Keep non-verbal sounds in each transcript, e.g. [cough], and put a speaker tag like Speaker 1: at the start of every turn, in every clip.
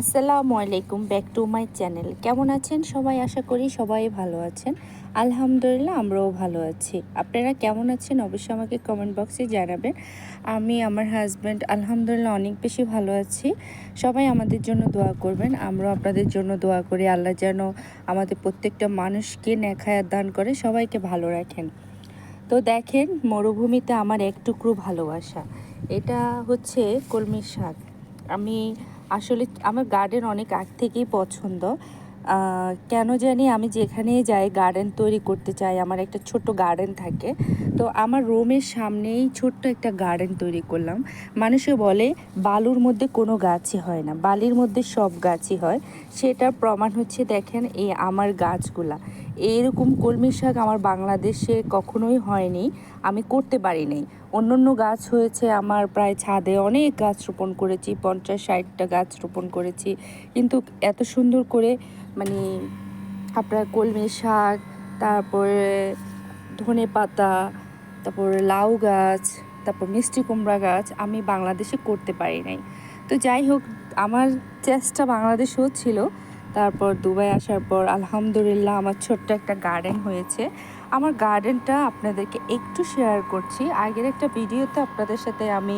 Speaker 1: আসসালামু আলাইকুম, back to my channel. কেমন আছেন সবাই? আশা করি সবাই ভালো আছেন। আলহামদুলিল্লাহ, আমরাও ভালো আছি। আপনারা কেমন আছেন? অবশ্যই আমাকে কমেন্ট বক্সে জানাবেন। আমি, আমার হাজব্যান্ড আলহামদুলিল্লাহ অনেক বেশি ভালো আছি। সবাই আমাদের জন্য দোয়া করবেন। আমরাও আপনাদের জন্য দোয়া করি। আল্লাহ যেন আমাদের প্রত্যেকটা মানুষকে নেখায়াত দান করে, সবাইকে ভালো রাখেন। তো দেখেন, মরুভূমিতে আমার এক টুকরো ভালোবাসা। এটা হচ্ছে কলমির শাক। আমি আসলে আমার গার্ডেন অনেক আগ থেকেই পছন্দ। কেন জানি আমি যেখানেই যাই গার্ডেন তৈরি করতে চাই, আমার একটা ছোট্ট গার্ডেন থাকে। তো আমার রুমের সামনেই ছোট্ট একটা গার্ডেন তৈরি করলাম। মানুষে বলে, বালুর মধ্যে কোনো গাছই হয় না, বালির মধ্যে সব গাছই হয়। সেটার প্রমাণ হচ্ছে, দেখেন এই আমার গাছগুলা। এইরকম কলমি শাক আমার বাংলাদেশে কখনোই হয়নি, আমি করতে পারি নাই অন্য অন্য গাছ হয়েছে আমার প্রায় ছাদে অনেক গাছ রোপণ করেছি, পঞ্চাশ ষাটটা গাছ রোপণ করেছি। কিন্তু এত সুন্দর করে মানে আপনার কলমি শাক, তারপরে ধনে পাতা, তারপরে লাউ গাছ, তারপর মিষ্টি কুমড়া গাছ আমি বাংলাদেশে করতে পারি নাই। তো যাই হোক, আমার চেষ্টা বাংলাদেশেও ছিল তারপর দুবাই আসার পর আলহামদুলিল্লাহ আমার ছোট্ট একটা গার্ডেন হয়েছে। আমার গার্ডেনটা আপনাদেরকে একটু শেয়ার করছি। আগের একটা ভিডিওতে আপনাদের সাথে আমি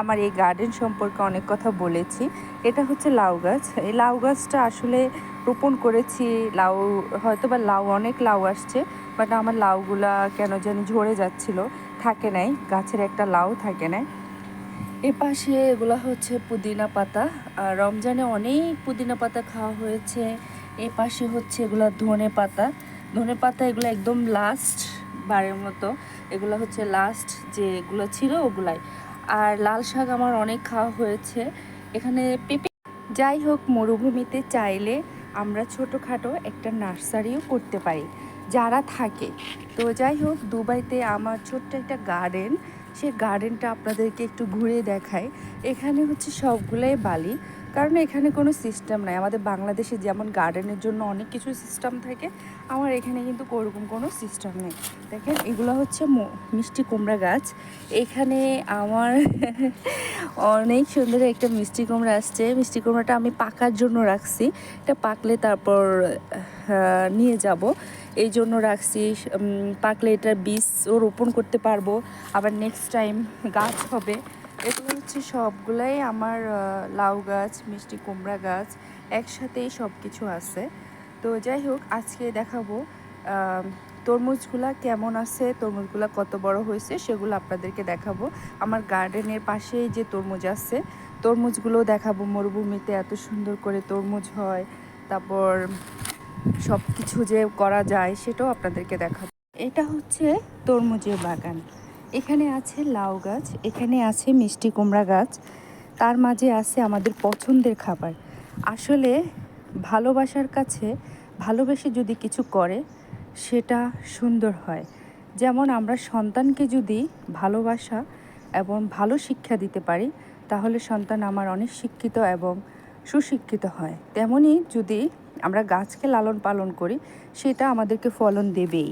Speaker 1: আমার এই গার্ডেন সম্পর্কে অনেক কথা বলেছি। এটা হচ্ছে লাউ গাছ। এই লাউ গাছটা আসলে রোপণ করেছি, লাউ হয়তো বা লাউ, অনেক লাউ আসছে বাট আমার লাউগুলা কেন জানি ঝরে যাচ্ছিল। থাকে নাই, গাছের একটা লাউ থাকে নাই। এ পাশে এগুলো হচ্ছে পুদিনা পাতা। আর রমজানে অনেক পুদিনা পাতা খাওয়া হয়েছে। এ পাশে হচ্ছে এগুলো ধনে পাতা। ধনে পাতা এগুলো একদম লাস্ট বারের মতো। এগুলো হচ্ছে লাস্ট যে এগুলো ছিল ওগুলাই। আর লাল শাক আমার অনেক খাওয়া হয়েছে। এখানে পেঁপে যাই হোক, মরুভূমিতে চাইলে আমরা ছোটোখাটো একটা নার্সারিও করতে পারি। যারা থাকে। তো যাই হোক, দুবাইতে আমার ছোট্ট একটা গার্ডেন সে গার্ডেনটা আপনাদেরকে একটু ঘুরে দেখায় এখানে হচ্ছে সবগুলাই বালি, কারণ এখানে কোনো সিস্টেম নাই। আমাদের বাংলাদেশে যেমন গার্ডেনের জন্য অনেক কিছু সিস্টেম থাকে, আমার এখানে কিন্তু ওরকম কোনো সিস্টেম নেই। দেখেন, এগুলো হচ্ছে মিষ্টি কুমড়া গাছ। এখানে আমার [laughs] অনেক সুন্দর একটা মিষ্টি কুমড়া আসছে। মিষ্টি কুমড়াটা আমি পাকার জন্য রাখছি। এটা পাকলে তারপর নিয়ে যাব। এই জন্য রাখছি পাকলে এটার বীজও রোপণ করতে পারব। আবার নেক্সট টাইম গাছ হবে। এগুলো হচ্ছে সবগুলাই আমার লাউ গাছ, মিষ্টি কুমড়া গাছ, একসাথেই সব কিছু আছে। তো যাই হোক, আজকে দেখাবো তরমুজগুলা কেমন আছে, তরমুজগুলা কত বড় হয়েছে সেগুলো আপনাদেরকে দেখাবো। আমার গার্ডেনের পাশেই যে তরমুজ আছে তরমুজগুলো দেখাবো। মরুভূমিতে এত সুন্দর করে তরমুজ হয়, তারপর সব কিছু যে করা যায় সেটাও আপনাদেরকে দেখাবো। এটা হচ্ছে তরমুজের বাগান। এখানে আছে লাউ গাছ, এখানে আছে মিষ্টি কুমড়া গাছ, তার মাঝে আছে আমাদের পছন্দের খাবার। আসলে ভালোবাসার কাছে ভালোবেসে যদি কিছু করে, সেটা সুন্দর হয়। যেমন আমরা সন্তানকে যদি ভালোবাসা এবং ভালো শিক্ষা দিতে পারি, তাহলে সন্তান আমার অনেক শিক্ষিত এবং সুশিক্ষিত হয়। তেমনি যদি আমরা গাছকে লালন পালন করি, সেটা আমাদেরকে ফলন দেবেই।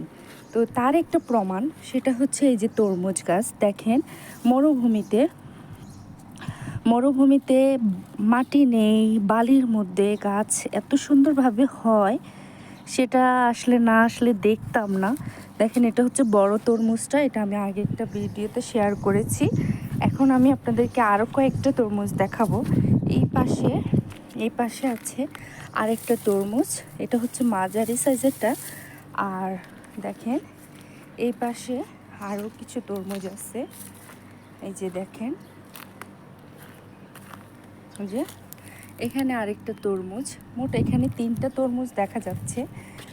Speaker 1: তো তার একটা প্রমাণ, সেটা হচ্ছে এই যে তরমুজ গাছ। দেখেন, মরুভূমিতে মরুভূমিতে মাটি নেই, বালির মধ্যে গাছ এত সুন্দরভাবে হয়, সেটা আসলে না আসলে দেখতাম না। দেখেন, এটা হচ্ছে বড় তরমুজটা, এটা আমি আগে একটা ভিডিওতে শেয়ার করেছি। এখন আমি আপনাদেরকে আরও কয়েকটা তরমুজ দেখাবো। এই পাশে এই পাশে আছে আরেকটা তরমুজ। এটা হচ্ছে মাঝারি সাইজেরটা। আর দেখেন, এই পাশে আরও কিছু তরমুজ আছে। এই যে দেখেন যে এখানে আরেকটা তরমুজ। মোট এখানে তিনটা তরমুজ দেখা যাচ্ছে।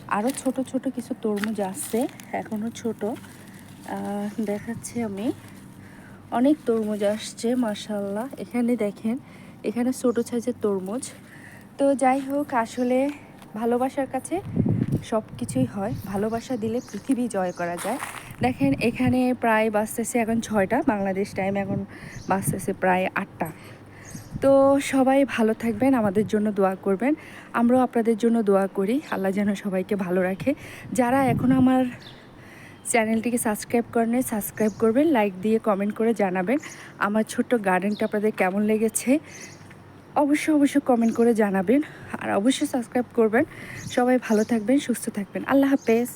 Speaker 1: আরও ছোট ছোট কিছু তরমুজ আছে এখনও ছোট। দেখাচ্ছি আমি। অনেক তরমুজ আসছে মাশাল্লাহ এখানে দেখেন এখানে ছোট সাইজের তরমুজ। তো যাই হোক, আসলে ভালোবাসার কাছে সব কিছুই হয়। ভালোবাসা দিলে পৃথিবী জয় করা যায়। দেখেন, এখানে প্রায় বাঁচতেছে এখন ছয়টা। বাংলাদেশ টাইম এখন বাঁচতেছে প্রায় আটটা। তো সবাই ভালো থাকবেন, আমাদের জন্য দোয়া করবেন। আমরাও আপনাদের জন্য দোয়া করি। আল্লাহ যেন সবাইকে ভালো রাখে। যারা এখন আমার চ্যানেলটিকে সাবস্ক্রাইব করেন সাবস্ক্রাইব করবেন, লাইক দিয়ে কমেন্ট করে জানাবেন। আমার ছোট্ট গার্ডেনটা আপনাদের কেমন লেগেছে? অবশ্যই অবশ্যই কমেন্ট করে জানাবেন। আর অবশ্যই সাবস্ক্রাইব করবেন। সবাই ভালো থাকবেন, সুস্থ থাকবেন। আল্লাহ হাফেজ।